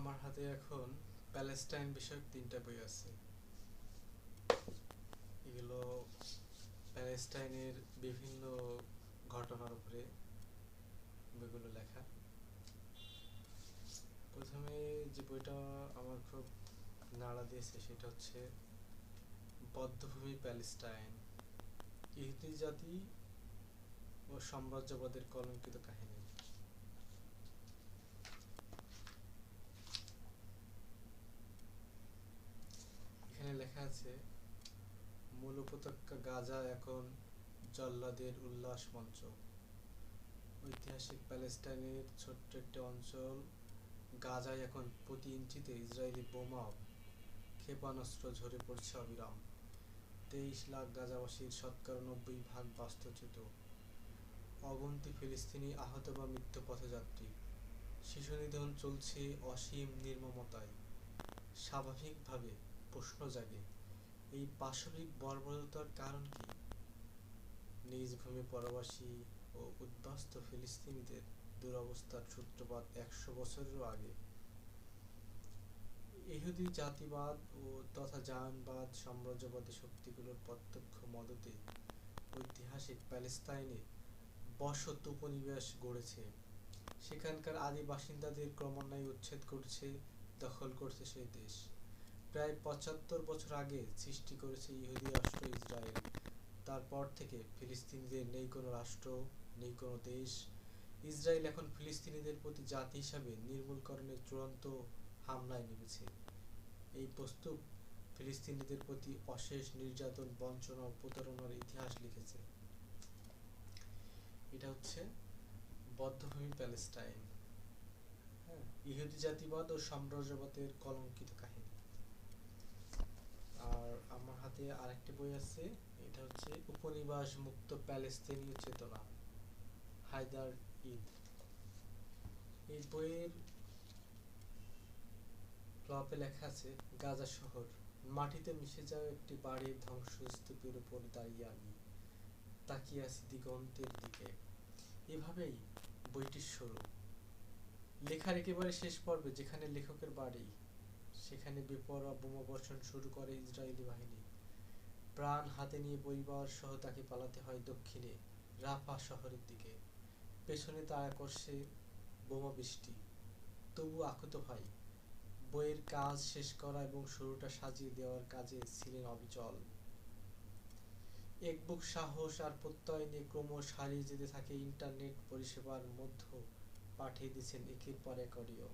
আমার হাতে এখন প্যালেস্টাইন বিষয়ক তিনটা বই আছে। এগুলো প্যালেস্টাইনের বিভিন্ন ঘটনার উপরে বইগুলো লেখা। প্রথমে যে বইটা আমার খুব নাড়া দিয়েছে সেটা হচ্ছে বদ্ধভূমি প্যালেস্টাইন, ইহুদি জাতি ও সাম্রাজ্যবাদের কলঙ্কিত কাহিনী এখানে লেখা আছে। মূল উপত্যকা গাজা এখন জল্লাদের উল্লাস মঞ্চ। ঐতিহাসিক প্যালেস্টাইনের ছোট্ট একটি অঞ্চল গাজায় এখন প্রতি ইঞ্চিতে ইসরায়েলি বোমা ক্ষেপণাস্ত্র ঝরে পড়ছে অবিরাম। তেইশ লাখ গাজাবাসীর শতকরা নব্বই ভাগ বাস্তুচ্যুত। অগন্তি ফিলিস্তিনি আহত বা মৃত্যু পথযাত্রী। শিশু নিধন চলছে অসীম নির্মমতায়। স্বাভাবিকভাবে প্রশ্ন জাগে এই পাশবিক বর্বরতার কারণ কি? নিজ ভূমি পরবাসী ও উদ্বাস্ত ফিলিস্তিনিদের দুরবস্থার সূত্রপাত একশো বছরেরও আগে। ইহুদি জাতিবাদ ও তথা জায়নবাদ সাম্রাজ্যবাদী শক্তিগুলোর প্রত্যক্ষ মদতে ঐতিহাসিক প্যালেস্তাইনে বসত উপনিবেশ গড়েছে। সেখানকার আদি বাসিন্দাদের ক্রমান্বয়ে উচ্ছেদ করছে, দখল করছে সেই দেশ। প্রায় পঁচাত্তর বছর আগে সৃষ্টি করেছে ইহুদি রাষ্ট্র ইসরায়েল। তারপর থেকে ফিলিস্তিনিদের নেই কোনো রাষ্ট্র, নেই কোনো দেশ। ইসরায়েল এখন ফিলিস্তিনিদের প্রতি জাতি হিসাবে নির্মূলকরণের চূড়ান্ত হামলায় নেমেছে। এই প্রস্তুত ফিলিস্তিনিদের প্রতি অশেষ নির্যাতন, বঞ্চনা ও প্রতারণার ইতিহাস লিখেছে। এটা হচ্ছে বদ্ধভূমি প্যালেস্টাইন। হ্যাঁ ইহুদি জাতিবাদ ও সাম্রাজ্যবাদের কলঙ্কিত কাহিনী। হাতে আরেকটি বই আছে, এটা হচ্ছে উপনিবাস মুক্ত প্যালেস্তিনীয় চেতনা, হায়দার ঈদ। এই বইয়ের প্লপে লেখা আছে, গাজা শহর, মাটিতে মিশে যাওয়া একটি বাড়ির ধ্বংসস্তূপের উপর দাঁড়িয়ে আমি তাকিয়ে আছি দিগন্তের দিকে। এভাবেই বইটির শুরু। লেখার একেবারে শেষ পর্বে, যেখানে লেখকের বাড়ি, সেখানে বেপরোয়া বোমাবর্ষণ শুরু করে ইসরায়েলি বাহিনী। প্রাণ হাতে নিয়ে পরিবার সহ তাকে পালাতে হয় দক্ষিণে, রাফা শহরের দিকে। পেছনে তাড়া করছে বোমা বৃষ্টি। তবু আকুত ভাই বইয়ের কাজ শেষ করা এবং শুরুটা সাজিয়ে দেওয়ার কাজে ছিলেন অবিচল। এক বুক সাহস আর প্রত্যয় নিয়ে ক্রমশ হারিয়ে যেতে থাকে ইন্টারনেট পরিষেবার মধ্য পাঠিয়ে দিয়েছেন একের পর এক অডিও।